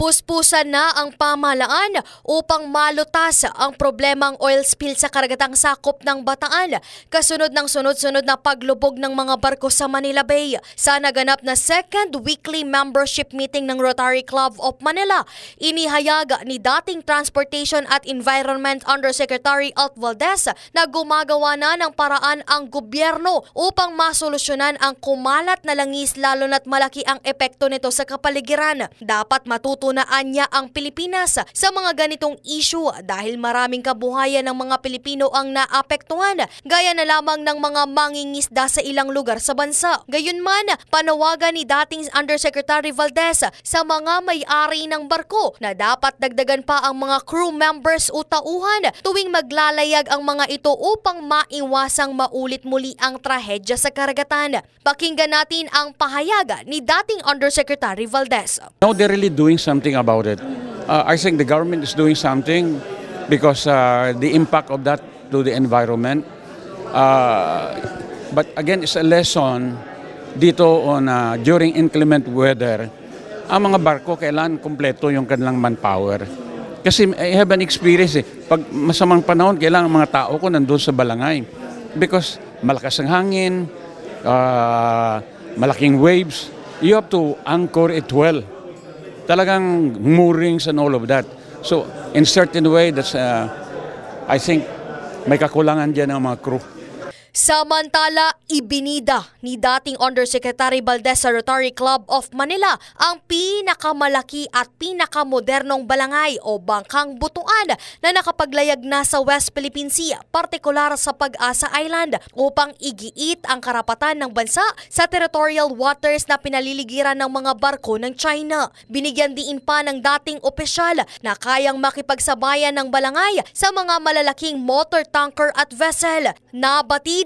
Puspusan na ang pamahalaan upang malutas ang problemang oil spill sa karagatang sakop ng Bataan kasunod ng sunod-sunod na paglubog ng mga barko sa Manila Bay. Sa naganap na second weekly membership meeting ng Rotary Club of Manila, inihayag ni dating Transportation at Environment Undersecretary Alt Valdez na gumagawa na ng paraan ang gobyerno upang masolusyonan ang kumalat na langis lalo na't malaki ang epekto nito sa kapaligiran. Dapat matutunaan niya ang Pilipinas sa mga ganitong issue dahil maraming kabuhayan ng mga Pilipino ang naapektuhan gaya na lamang ng mga mangingisda sa ilang lugar sa bansa. Gayunman, panawagan ni dating Undersecretary Valdez sa mga may-ari ng barko na dapat dagdagan pa ang mga crew members o tauhan tuwing maglalayag ang mga ito upang maiwasang maulit muli ang trahedya sa karagatan. Pakinggan natin ang pahayaga ni dating Undersecretary Valdez. No, they're really doing something about it. Uh, I think the government is doing something because uh, the impact of that to the environment. Uh, but again, it's a lesson dito on uh, during inclement weather. Ang mga barko kailangan kumpleto yung kanilang manpower. Kasi I have an experience eh. Pag masamang panahon, kailangan ang mga tao ko nandun sa balangay. Because malakas ang hangin, uh, malaking waves, you have to anchor it well talagang moorings and all of that. So, in certain way, that's, uh, I think, may kakulangan dyan ng mga crew. Samantala, ibinida ni dating Undersecretary Valdez sa Rotary Club of Manila ang pinakamalaki at pinakamodernong balangay o bangkang butuan na nakapaglayag na sa West Philippine Sea, partikular sa Pag-asa Island upang igiit ang karapatan ng bansa sa territorial waters na pinaliligiran ng mga barko ng China. Binigyan diin pa ng dating opisyal na kayang makipagsabayan ng balangay sa mga malalaking motor tanker at vessel.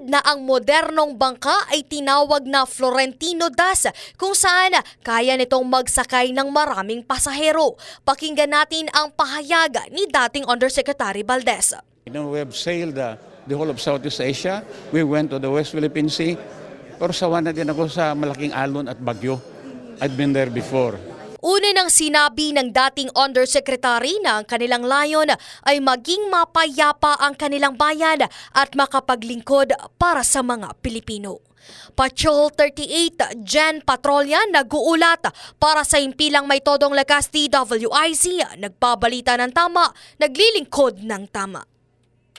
Nabatid na ang modernong bangka ay tinawag na Florentino Das kung saan kaya nitong magsakay ng maraming pasahero. Pakinggan natin ang pahayaga ni dating Undersecretary Valdez. You know, we have sailed uh, the whole of Southeast Asia. We went to the West Philippine Sea. Pero sawa na din ako sa malaking alon at bagyo. I've been there before. Una nang sinabi ng dating undersecretary na ang kanilang layon ay maging mapayapa ang kanilang bayan at makapaglingkod para sa mga Pilipino. Patrol 38 Jen Patrolya nag-uulat para sa impilang may todong lakas DWIC, nagbabalita ng tama, naglilingkod ng tama.